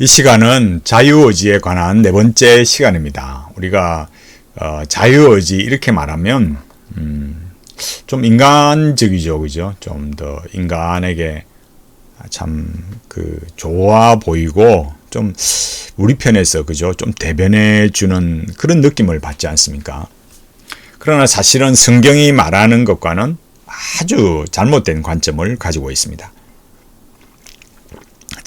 이 시간은 자유의지에 관한 네 번째 시간입니다. 우리가 어, 자유의지 이렇게 말하면 음, 좀 인간적이죠, 그죠? 좀 더 인간에게 참 그 좋아 보이고 좀 우리 편에서 그죠? 좀 대변해 주는 그런 느낌을 받지 않습니까? 그러나 사실은 성경이 말하는 것과는 아주 잘못된 관점을 가지고 있습니다.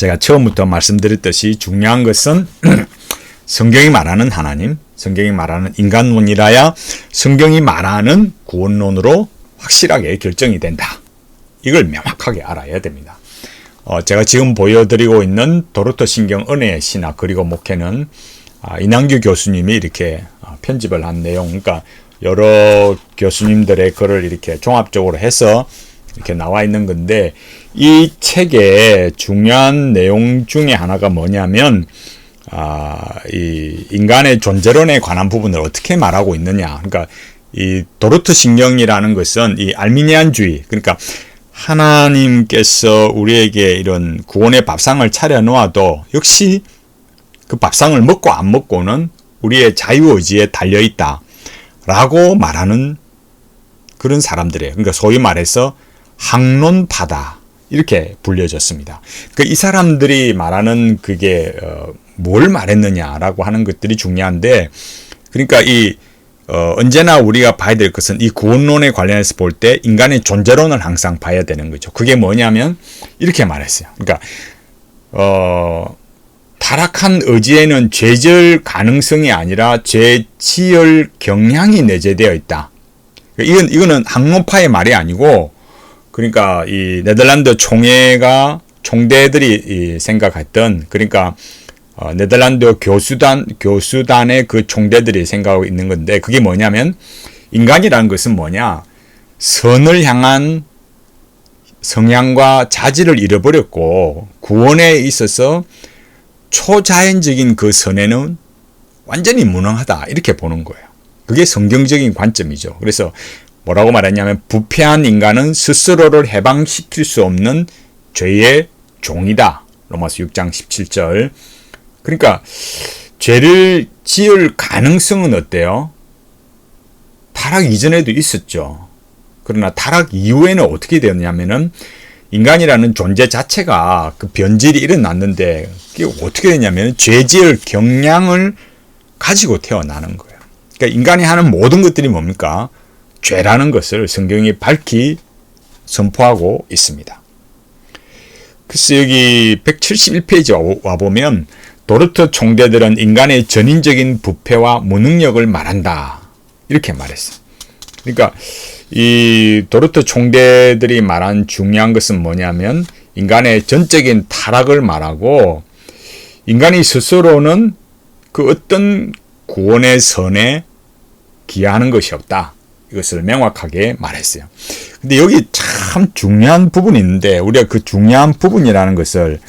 제가 처음부터 말씀드렸듯이 중요한 것은 성경이 말하는 하나님, 성경이 말하는 인간론이라야 성경이 말하는 구원론으로 확실하게 결정이 된다. 이걸 명확하게 알아야 됩니다. 어, 제가 지금 보여드리고 있는 도르토 신경 은혜의 신학 그리고 목회는 아, 이남규 교수님이 이렇게 어, 편집을 한 내용, 그러니까 여러 교수님들의 글을 이렇게 종합적으로 해서 이렇게 나와 있는 건데 이 책의 중요한 내용 중에 하나가 뭐냐면 아, 이 인간의 존재론에 관한 부분을 어떻게 말하고 있느냐. 그러니까 이 도르트 신경이라는 것은 이 알미니안주의, 그러니까 하나님께서 우리에게 이런 구원의 밥상을 차려 놓아도 역시 그 밥상을 먹고 안 먹고는 우리의 자유의지에 달려 있다. 라고 말하는 그런 사람들이에요. 그러니까 소위 말해서 학론파다. 이렇게 불려졌습니다. 그러니까 이 사람들이 말하는 그게 어, 뭘 말했느냐라고 하는 것들이 중요한데 그러니까 이 어, 언제나 우리가 봐야 될 것은 이 구원론에 관련해서 볼 때 인간의 존재론을 항상 봐야 되는 거죠. 그게 뭐냐면 이렇게 말했어요. 그러니까 어, 타락한 의지에는 죄질 가능성이 아니라 죄치열 경향이 내재되어 있다. 그러니까 이건 이거는 학론파의 말이 아니고 그러니까 이 네덜란드 총회가 총대들이 생각했던 그러니까 어, 네덜란드 교수단 교수단의 그 총대들이 생각하고 있는 건데 그게 뭐냐면 인간이라는 것은 뭐냐 선을 향한 성향과 자질을 잃어버렸고 구원에 있어서 초자연적인 그 선에는 완전히 무능하다 이렇게 보는 거예요. 그게 성경적인 관점이죠. 그래서 뭐라고 말했냐면 부패한 인간은 스스로를 해방시킬 수 없는 죄의 종이다. 로마서 6장 17절. 그러니까 죄를 지을 가능성은 어때요? 타락 이전에도 있었죠. 그러나 타락 이후에는 어떻게 되었냐면은 인간이라는 존재 자체가 그 변질이 일어났는데 그게 어떻게 되냐면 죄지을 경향을 가지고 태어나는 거예요. 그러니까 인간이 하는 모든 것들이 뭡니까? 죄라는 것을 성경이 밝히 선포하고 있습니다. 글쎄 여기 171페이지 와보면 도르트 총대들은 인간의 전인적인 부패와 무능력을 말한다. 이렇게 말했어. 그러니까 이 도르트 총대들이 말한 중요한 것은 뭐냐면 인간의 전적인 타락을 말하고 인간이 스스로는 그 어떤 구원의 선에 기여하는 것이 없다. 이것을 명확하게 말했어요. 근데 여기 참 중요한 부분이 있는데 우리가 그 중요한 부분이라는 것을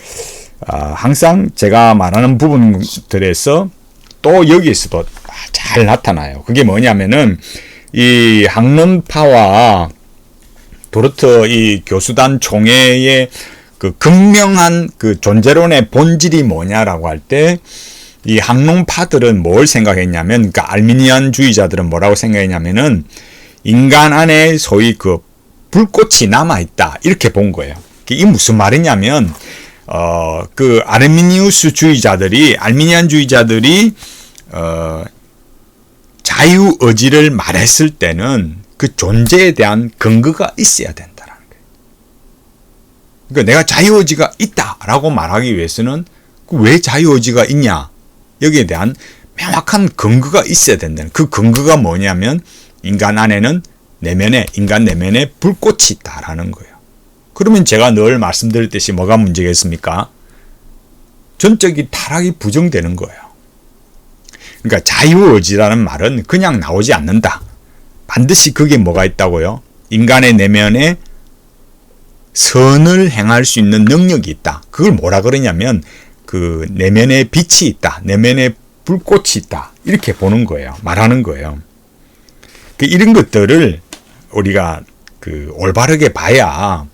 아, 항상 제가 말하는 부분들에서 또 여기에서도 잘 나타나요. 그게 뭐냐면은 이 학론파와 도르트 이 교수단 총회의 그 극명한 그 존재론의 본질이 뭐냐라고 할 때 이 학론파들은 뭘 생각했냐면 그러니까 알미니안주의자들은 뭐라고 생각했냐면은 인간 안에 소위 그 불꽃이 남아 있다 이렇게 본 거예요. 이게 무슨 말이냐면 어 그 아르미니우스주의자들이 알미니안주의자들이 어 자유 의지를 말했을 때는 그 존재에 대한 근거가 있어야 된다라는 거예요. 그러니까 내가 자유 의지가 있다라고 말하기 위해서는 그왜 자유 의지가 있냐 여기에 대한 명확한 근거가 있어야 된다는 그 근거가 뭐냐면 인간 안에는 내면에 인간 내면에 불꽃이 있다라는 거예요. 그러면 제가 늘 말씀드렸듯이 뭐가 문제겠습니까? 전적인 타락이 부정되는 거예요. 그러니까 자유의지라는 말은 그냥 나오지 않는다. 반드시 그게 뭐가 있다고요? 인간의 내면에 선을 행할 수 있는 능력이 있다. 그걸 뭐라 그러냐면 그 내면에 빛이 있다. 내면에 불꽃이 있다. 이렇게 보는 거예요. 말하는 거예요. 그 이런 것들을 우리가 그 올바르게 봐야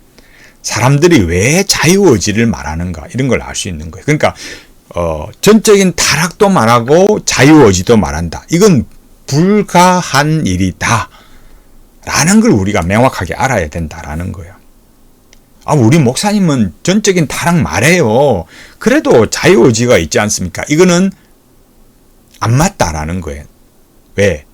사람들이 왜 자유의지를 말하는가 이런 걸 알 수 있는 거예요. 그러니까 어, 전적인 타락도 말하고 자유의지도 말한다. 이건 불가한 일이다. 라는 걸 우리가 명확하게 알아야 된다라는 거예요. 아, 우리 목사님은 전적인 타락 말해요. 그래도 자유의지가 있지 않습니까? 이거는 안 맞다라는 거예요. 왜?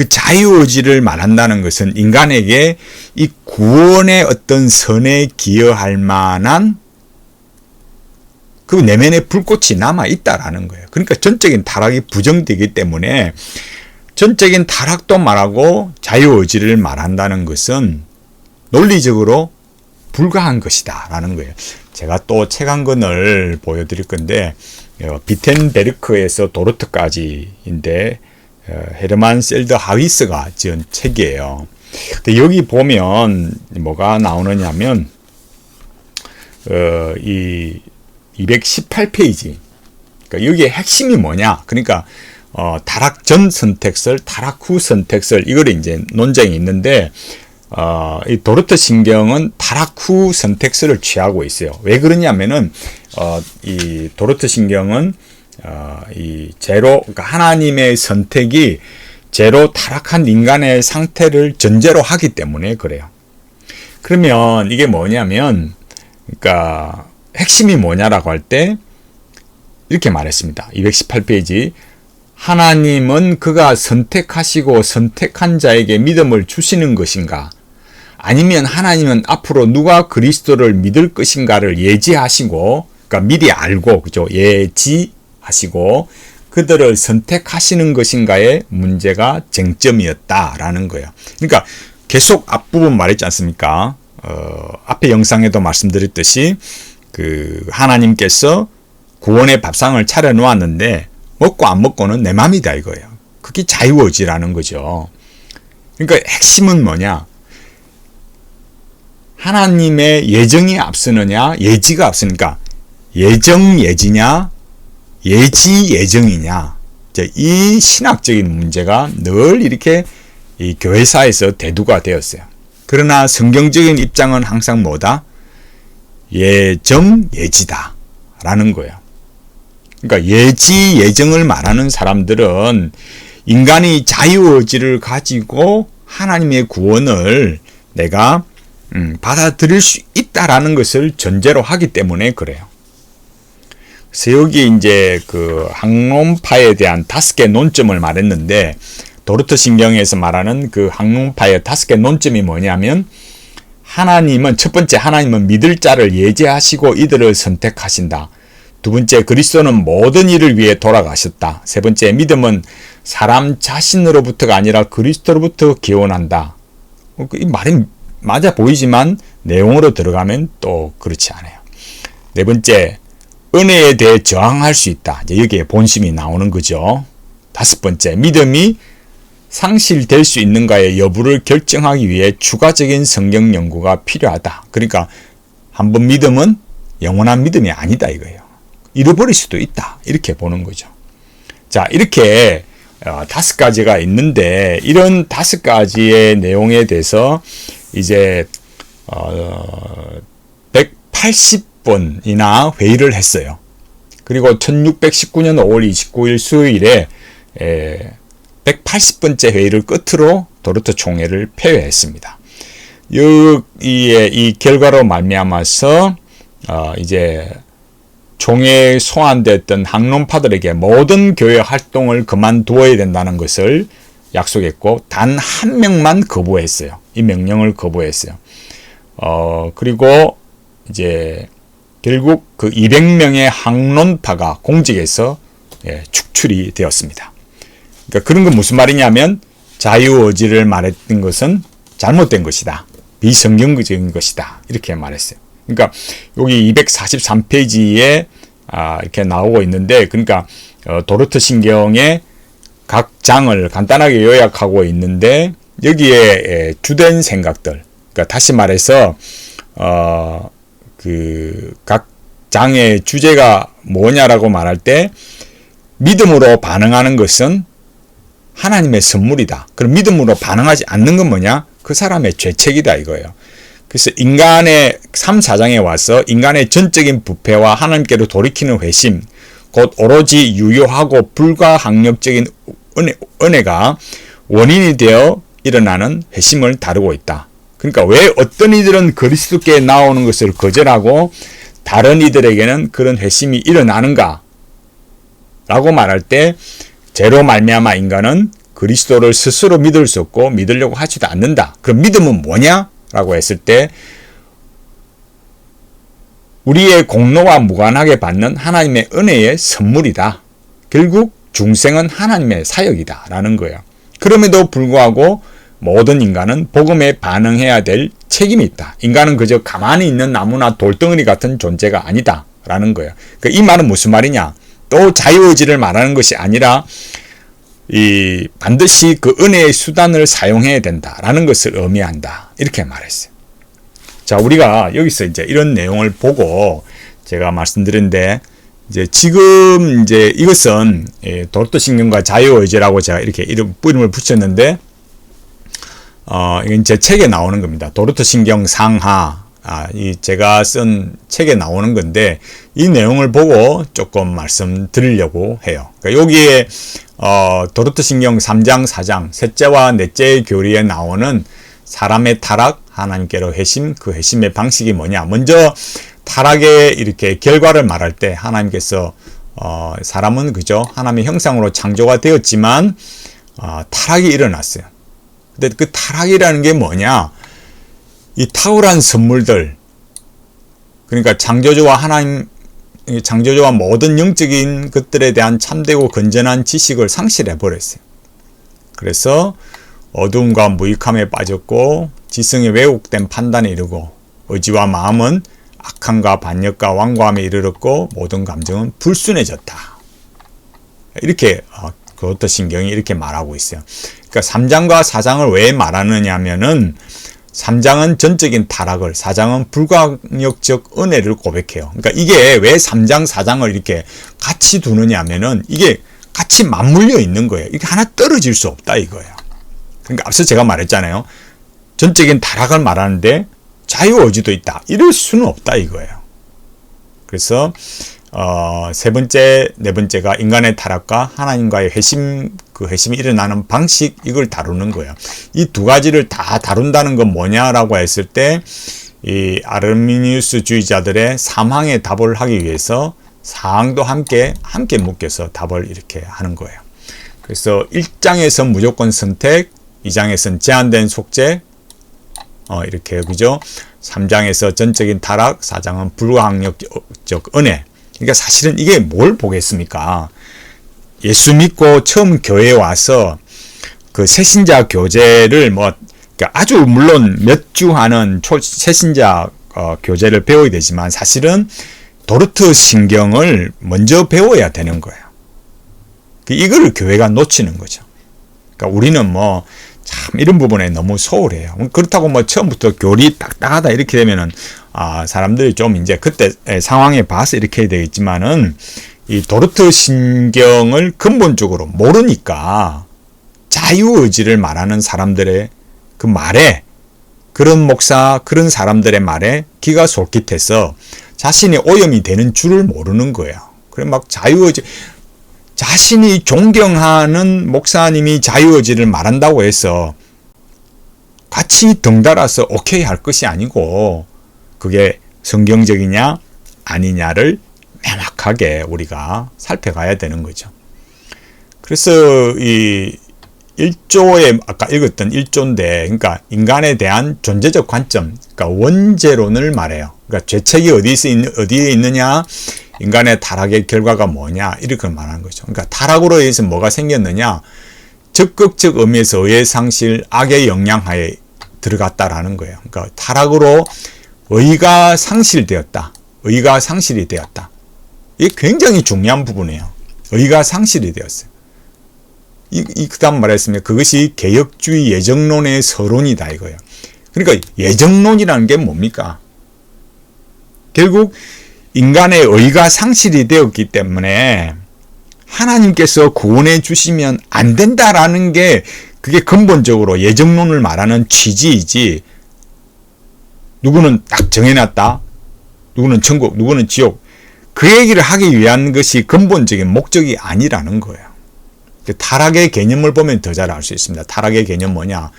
그 자유의지를 말한다는 것은 인간에게 이 구원의 어떤 선에 기여할 만한 그 내면의 불꽃이 남아 있다라는 거예요. 그러니까 전적인 타락이 부정되기 때문에 전적인 타락도 말하고 자유의지를 말한다는 것은 논리적으로 불가한 것이다 라는 거예요. 제가 또 책 한 권을 보여드릴 건데 어, 비텐베르크에서 도르트까지인데 어, 헤르만 셀더 하위스가 지은 책이에요. 근데 여기 보면 뭐가 나오느냐면 어, 이 218페이지. 그러니까 여기에 핵심이 뭐냐? 그러니까 어, 타락 전 선택설, 타락 후 선택설 이걸 이제 논쟁이 있는데 어, 이 도르트 신경은 타락 후 선택설을 취하고 있어요. 왜 그러냐면은 어, 이 도르트 신경은 어, 이 제로 그러니까 하나님의 선택이 제로 타락한 인간의 상태를 전제로 하기 때문에 그래요. 그러면 이게 뭐냐면 그러니까 핵심이 뭐냐라고 할 때 이렇게 말했습니다. 218페이지 하나님은 그가 선택하시고 선택한 자에게 믿음을 주시는 것인가? 아니면 하나님은 앞으로 누가 그리스도를 믿을 것인가를 예지하시고, 그러니까 미리 알고, 그죠? 예지 하시고, 그들을 선택하시는 것인가의 문제가 쟁점이었다라는 거예요. 그러니까 계속 앞부분 말했지 않습니까? 어, 앞에 영상에도 말씀드렸듯이, 그, 하나님께서 구원의 밥상을 차려 놓았는데, 먹고 안 먹고는 내 맘이다 이거예요. 그게 자유의지라는 거죠. 그러니까 핵심은 뭐냐? 하나님의 예정이 앞서느냐, 예지가 앞서니까 예정 예지냐, 예지 예정이냐. 이 신학적인 문제가 늘 이렇게 이 교회사에서 대두가 되었어요. 그러나 성경적인 입장은 항상 뭐다? 예정 예지다. 라는 거예요. 그러니까 예지 예정을 말하는 사람들은 인간이 자유의지를 가지고 하나님의 구원을 내가 음, 받아들일 수 있다라는 것을 전제로 하기 때문에 그래요. 그래서 여기 이제 그 학론파에 대한 다섯 개 논점을 말했는데 도르트 신경에서 말하는 그 학론파의 다섯 개 논점이 뭐냐면 하나님은 첫 번째 하나님은 믿을 자를 예제하시고 이들을 선택하신다. 두 번째, 그리스도는 모든 일을 위해 돌아가셨다. 세 번째, 믿음은 사람 자신으로부터가 아니라 그리스도로부터 기원한다. 어, 그이 말이 맞아 보이지만 내용으로 들어가면 또 그렇지 않아요. 네 번째, 은혜에 대해 저항할 수 있다. 여기에 본심이 나오는 거죠. 다섯 번째, 믿음이 상실될 수 있는가의 여부를 결정하기 위해 추가적인 성경 연구가 필요하다. 그러니까 한 번 믿음은 영원한 믿음이 아니다 이거예요. 잃어버릴 수도 있다. 이렇게 보는 거죠. 자, 이렇게 어, 다섯 가지가 있는데 이런 다섯 가지의 내용에 대해서 이제 어, 180 번이나 회의를 했어요. 그리고 1619년 5월 29일 수요일에 에, 180번째 회의를 끝으로 도르트 총회를 폐회했습니다. 여기에 이 결과로 말미암아서 어, 이제 종에 소환됐던 학론파들에게 모든 교회 활동을 그만두어야 된다는 것을 약속했고 단 한 명만 거부했어요. 이 명령을 거부했어요. 어 그리고 이제 결국 그 200명의 학론파가 공직에서 예, 축출이 되었습니다. 그러니까 그런 건 무슨 말이냐면 자유의지를 말했던 것은 잘못된 것이다. 비성경적인 것이다. 이렇게 말했어요. 그러니까 여기 243페이지에 아, 이렇게 나오고 있는데 그러니까 어, 도르트 신경의 각 장을 간단하게 요약하고 있는데 여기에 주된 생각들 그러니까 다시 말해서 어, 그 각 장의 주제가 뭐냐라고 말할 때 믿음으로 반응하는 것은 하나님의 선물이다. 그럼 믿음으로 반응하지 않는 건 뭐냐? 그 사람의 죄책이다 이거예요. 그래서 인간의 3, 4장에 와서 인간의 전적인 부패와 하나님께로 돌이키는 회심, 곧 오로지 유효하고 불가항력적인 은혜, 은혜가 원인이 되어 일어나는 회심을 다루고 있다. 그러니까 왜 어떤 이들은 그리스도께 나오는 것을 거절하고 다른 이들에게는 그런 회심이 일어나는가? 라고 말할 때 죄로 말미암아 인간은 그리스도를 스스로 믿을 수 없고 믿으려고 하지도 않는다. 그럼 믿음은 뭐냐? 라고 했을 때 우리의 공로와 무관하게 받는 하나님의 은혜의 선물이다. 결국 중생은 하나님의 사역이다. 라는 거예요. 그럼에도 불구하고 모든 인간은 복음에 반응해야 될 책임이 있다. 인간은 그저 가만히 있는 나무나 돌덩어리 같은 존재가 아니다. 라는 거예요. 그이 말은 무슨 말이냐? 또 자유의지를 말하는 것이 아니라 이 반드시 그 은혜의 수단을 사용해야 된다라는 것을 의미한다. 이렇게 말했어요. 자, 우리가 여기서 이제 이런 내용을 보고 제가 말씀드린데 이제 지금 이제 이것은 예, 도르토신경과 자유의지라고 제가 이렇게 이름 이름을 붙였는데 어, 이건 제 책에 나오는 겁니다. 도르토신경 상하 아, 이 제가 쓴 책에 나오는 건데 이 내용을 보고 조금 말씀드리려고 해요. 그러니까 여기에 어, 도르트 신경 3장 4장 셋째와 넷째의 교리에 나오는 사람의 타락 하나님께로 회심 그 회심의 방식이 뭐냐 먼저 타락의 이렇게 결과를 말할 때 하나님께서 어, 사람은 그죠 하나님의 형상으로 창조가 되었지만 어, 타락이 일어났어요. 근데 그 타락이라는 게 뭐냐 이 탁월한 선물들 그러니까 창조주와 하나님 창조주와 모든 영적인 것들에 대한 참되고 건전한 지식을 상실해 버렸어요. 그래서 어두움과 무익함에 빠졌고 지성의 왜곡된 판단에 이르고 의지와 마음은 악함과 반역과 완고함에 이르렀고 모든 감정은 불순해졌다. 이렇게 그것도 신경이 이렇게 말하고 있어요. 그러니까 3장과 4장을 왜 말하느냐면은 3장은 전적인 타락을, 4장은 불가역적 은혜를 고백해요. 그러니까 이게 왜 3장, 4장을 이렇게 같이 두느냐면은 이게 같이 맞물려 있는 거예요. 이게 하나 떨어질 수 없다 이거예요. 그러니까 앞서 제가 말했잖아요. 전적인 타락을 말하는데 자유의지도 있다. 이럴 수는 없다 이거예요. 그래서 어, 세 번째, 네 번째가 인간의 타락과 하나님과의 회심, 그 회심이 일어나는 방식, 이걸 다루는 거예요. 이 두 가지를 다 다룬다는 건 뭐냐라고 했을 때, 이 아르미니우스 주의자들의 사망의 답을 하기 위해서 사항도 함께, 함께 묶여서 답을 이렇게 하는 거예요. 그래서 1장에서 무조건 선택, 2장에서는 제한된 속죄, 어, 이렇게, 그죠? 3장에서 전적인 타락, 4장은 불가항력적 은혜, 그러니까 사실은 이게 뭘 보겠습니까? 예수 믿고 처음 교회에 와서 그 새신자 교제를 뭐 그러니까 아주 물론 몇 주 하는 초 새신자 어, 교제를 배워야 되지만 사실은 도르트 신경을 먼저 배워야 되는 거예요. 그 이거를 교회가 놓치는 거죠. 그러니까 우리는 뭐 참 이런 부분에 너무 소홀해요. 그렇다고 뭐 처음부터 교리 딱딱하다 이렇게 되면은 아, 사람들이 좀 이제 그때 상황에 봐서 이렇게 해야 되겠지만은 이 도르트 신경을 근본적으로 모르니까 자유의지를 말하는 사람들의 그 말에 그런 목사, 그런 사람들의 말에 기가 솔깃해서 자신이 오염이 되는 줄을 모르는 거예요. 그래 막 자유의지 자신이 존경하는 목사님이 자유의지를 말한다고 해서 같이 덩달아서 오케이 할 것이 아니고 그게 성경적이냐 아니냐를 명확하게 우리가 살펴가야 되는 거죠. 그래서 이 1조에 아까 읽었던 1조인데 그러니까 인간에 대한 존재적 관점 그러니까 원죄론을 말해요. 그러니까 죄책이 어디서 있, 어디에 있느냐 인간의 타락의 결과가 뭐냐 이렇게 말하는 거죠. 그러니까 타락으로 인해서 뭐가 생겼느냐 적극적 의미에서 의의 상실 악의 영향하에 들어갔다라는 거예요. 그러니까 타락으로 의가 상실되었다. 의가 상실이 되었다. 이게 굉장히 중요한 부분이에요. 의가 상실이 되었어요. 이, 이 그다음 말했으면 그것이 개혁주의 예정론의 서론이다 이거예요. 그러니까 예정론이라는 게 뭡니까? 결국 인간의 의가 상실이 되었기 때문에 하나님께서 구원해 주시면 안 된다라는 게 그게 근본적으로 예정론을 말하는 취지이지 누구는 딱 정해놨다. 누구는 천국, 누구는 지옥. 그 얘기를 하기 위한 것이 근본적인 목적이 아니라는 거예요. 그 타락의 개념을 보면 더 잘 알 수 있습니다. 타락의 개념 뭐냐?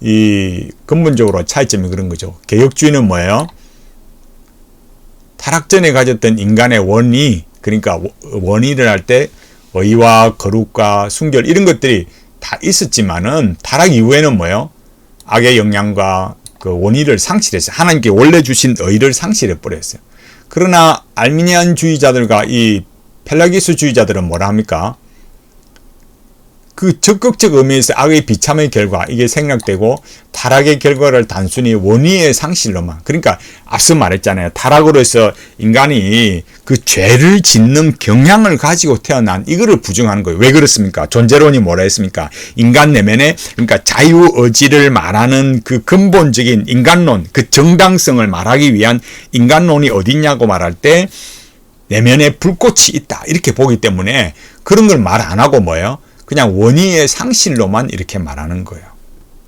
이 근본적으로 차이점이 그런 거죠. 개혁주의는 뭐예요? 타락 전에 가졌던 인간의 원이 그러니까 원인을 할 때 의와 거룩과 순결 이런 것들이 다 있었지만은 타락 이후에는 뭐예요? 악의 영향과 그 원인을 상실했어요. 하나님께 원래 주신 의를 상실해 버렸어요. 그러나 알미니안주의자들과 이 펠라기스주의자들은 뭐라 합니까? 그 적극적 의미에서 악의 비참의 결과 이게 생략되고 타락의 결과를 단순히 원의의 상실로만 그러니까 앞서 말했잖아요. 타락으로 해서 인간이 그 죄를 짓는 경향을 가지고 태어난 이거를 부정하는 거예요. 왜 그렇습니까? 존재론이 뭐라 했습니까? 인간 내면에 그러니까 자유 의지를 말하는 그 근본적인 인간론 그 정당성을 말하기 위한 인간론이 어딨냐고 말할 때 내면에 불꽃이 있다. 이렇게 보기 때문에 그런 걸 말 안 하고 뭐예요 그냥 원의의 상실로만 이렇게 말하는 거예요.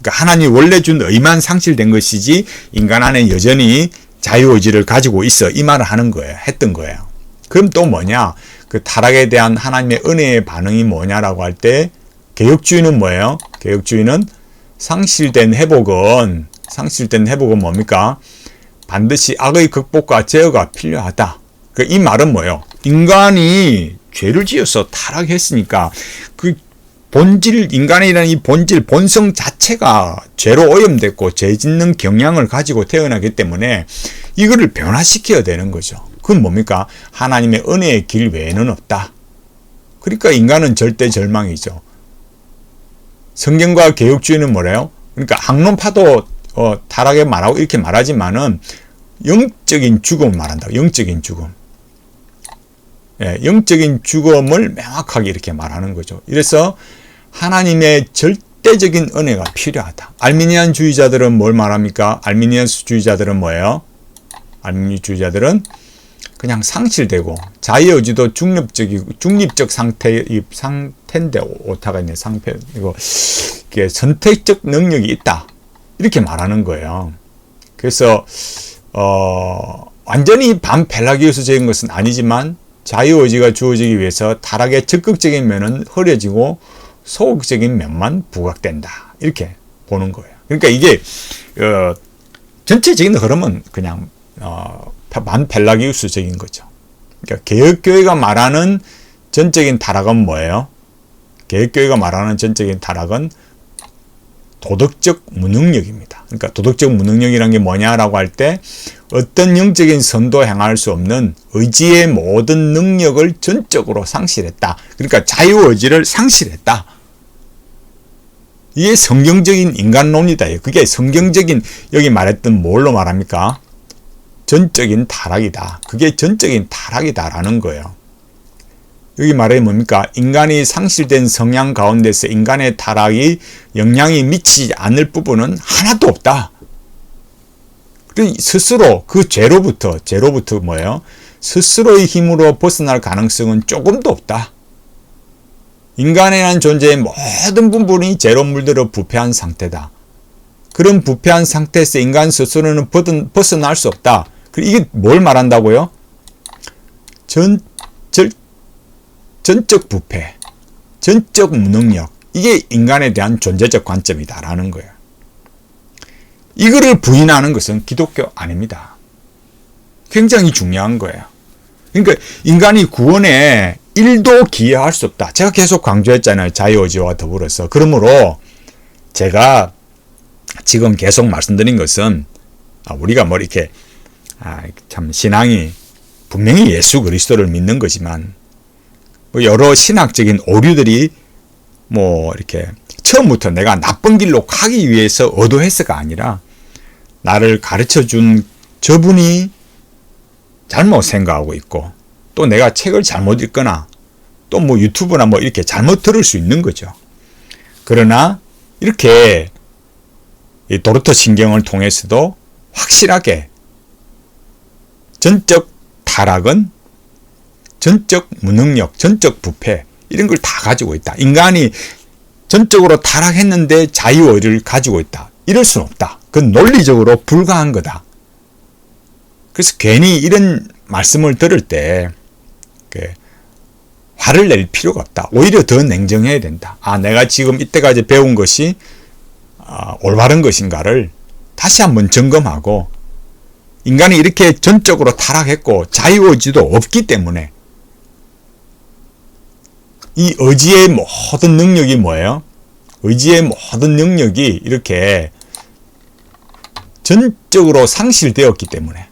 그러니까 하나님 원래 준 의만 상실된 것이지 인간 안에 여전히 자유의지를 가지고 있어 이 말을 하는 거예요. 했던 거예요. 그럼 또 뭐냐? 그 타락에 대한 하나님의 은혜의 반응이 뭐냐라고 할 때 개혁주의는 뭐예요? 개혁주의는 상실된 회복은 상실된 회복은 뭡니까? 반드시 악의 극복과 제어가 필요하다. 그 이 말은 뭐예요? 인간이 죄를 지어서 타락했으니까 그 본질 인간이라는 이 본질 본성 자체가 죄로 오염됐고 죄 짓는 경향을 가지고 태어나기 때문에 이거를 변화시켜야 되는 거죠. 그건 뭡니까? 하나님의 은혜의 길 외에는 없다. 그러니까 인간은 절대 절망이죠. 성경과 개혁주의는 뭐래요? 그러니까 학론파도 어, 타락에 말하고 이렇게 말하지만은 영적인 죽음을 말한다. 영적인 죽음. 예, 영적인 죽음을 명확하게 이렇게 말하는 거죠. 이래서 하나님의 절대적인 은혜가 필요하다. 알미니안 주의자들은 뭘 말합니까? 알미니안 주의자들은 뭐예요? 알미니주의자들은 그냥 상실되고 자유의지도 중립적이고 중립적 상태 이 상태인데 오타가 있네 상태 이거 이게 선택적 능력이 있다 이렇게 말하는 거예요. 그래서 어 완전히 반펠라기우스적인 것은 아니지만 자유 의지가 주어지기 위해서 타락의 적극적인 면은 흐려지고 소극적인 면만 부각된다. 이렇게 보는 거예요. 그러니까 이게 어, 전체적인 흐름은 그냥 어, 반펠라기우스적인 거죠. 그러니까 개혁교회가 말하는 전적인 타락은 뭐예요? 개혁교회가 말하는 전적인 타락은 도덕적 무능력입니다. 그러니까 도덕적 무능력이란 게 뭐냐라고 할 때 어떤 영적인 선도 행할 수 없는 의지의 모든 능력을 전적으로 상실했다. 그러니까 자유 의지를 상실했다. 이게 성경적인 인간론이다. 그게 성경적인 여기 말했던 뭘로 말합니까? 전적인 타락이다. 그게 전적인 타락이다라는 거예요. 여기 말해 뭡니까? 인간이 상실된 성향 가운데서 인간의 타락이 영향이 미치지 않을 부분은 하나도 없다. 스스로 그 죄로부터 죄로부터 뭐예요? 스스로의 힘으로 벗어날 가능성은 조금도 없다. 인간이라는 존재의 모든 부분이 물들어 부패한 상태다. 그런 부패한 상태에서 인간 스스로는 벗어날 수 없다. 이게 뭘 말한다고요? 전, 절, 전적 부패, 전적 무능력. 이게 인간에 대한 존재적 관점이다라는 거예요. 이거를 부인하는 것은 기독교 아닙니다. 굉장히 중요한 거예요. 그러니까 인간이 구원에 1도 기여할 수 없다. 제가 계속 강조했잖아요. 자유의지와 더불어서. 그러므로 제가 지금 계속 말씀드린 것은 아, 우리가 뭐 이렇게 아, 참 신앙이 분명히 예수 그리스도를 믿는 거지만 뭐 여러 신학적인 오류들이 뭐 이렇게 처음부터 내가 나쁜 길로 가기 위해서 의도해서가 아니라 나를 가르쳐 준 저분이 잘못 생각하고 있고 또 내가 책을 잘못 읽거나 또 뭐 유튜브나 뭐 이렇게 잘못 들을 수 있는 거죠. 그러나 이렇게 도르토 신경을 통해서도 확실하게 전적 타락은 전적 무능력, 전적 부패 이런 걸 다 가지고 있다. 인간이 전적으로 타락했는데 자유의를 가지고 있다. 이럴 수는 없다. 그건 논리적으로 불가한 거다. 그래서 괜히 이런 말씀을 들을 때 그, 화를 낼 필요가 없다. 오히려 더 냉정해야 된다. 아, 내가 지금 이때까지 배운 것이 아, 올바른 것인가를 다시 한번 점검하고 인간이 이렇게 전적으로 타락했고 자유의지도 없기 때문에 이 의지의 모든 능력이 뭐예요? 의지의 모든 능력이 이렇게 전적으로 상실되었기 때문에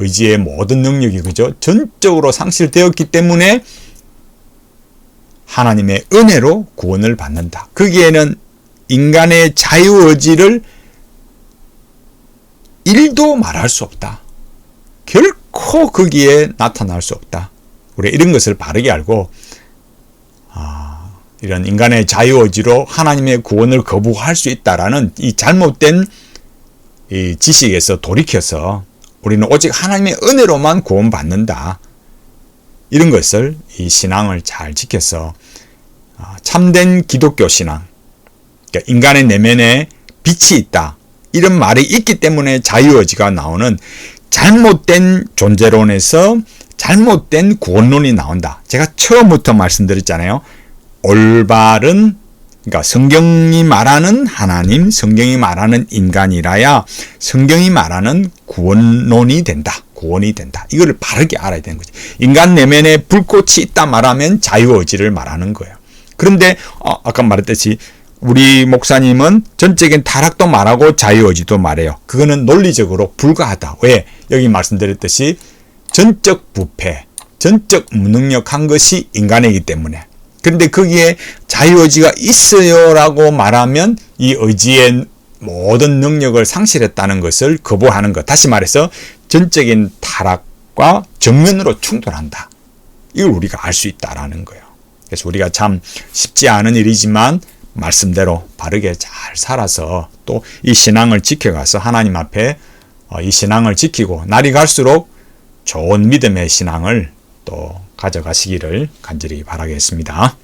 의지의 모든 능력이 그죠? 전적으로 상실되었기 때문에 하나님의 은혜로 구원을 받는다. 거기에는 인간의 자유 의지를 일도 말할 수 없다. 결코 거기에 나타날 수 없다. 우리 이런 것을 바르게 알고 아, 이런 인간의 자유 의지로 하나님의 구원을 거부할 수 있다라는 이 잘못된 이 지식에서 돌이켜서 우리는 오직 하나님의 은혜로만 구원받는다. 이런 것을 이 신앙을 잘 지켜서 아, 참된 기독교 신앙, 그러니까 인간의 내면에 빛이 있다. 이런 말이 있기 때문에 자유의지가 나오는 잘못된 존재론에서 잘못된 구원론이 나온다. 제가 처음부터 말씀드렸잖아요. 올바른 그러니까 성경이 말하는 하나님, 성경이 말하는 인간이라야 성경이 말하는 구원론이 된다. 구원이 된다. 이걸 바르게 알아야 되는 거지. 인간 내면에 불꽃이 있다 말하면 자유의지를 말하는 거예요. 그런데 어, 아까 말했듯이 우리 목사님은 전적인 타락도 말하고 자유의지도 말해요. 그거는 논리적으로 불가하다. 왜? 여기 말씀드렸듯이 전적 부패, 전적 무능력한 것이 인간이기 때문에. 그런데 거기에 자유의지가 있어요라고 말하면 이 의지의 모든 능력을 상실했다는 것을 거부하는 것. 다시 말해서 전적인 타락과 정면으로 충돌한다. 이걸 우리가 알 수 있다라는 거예요. 그래서 우리가 참 쉽지 않은 일이지만 말씀대로 바르게 잘 살아서 또 이 신앙을 지켜가서 하나님 앞에 어, 이 신앙을 지키고 날이 갈수록 좋은 믿음의 신앙을 또 가져가시기를 간절히 바라겠습니다.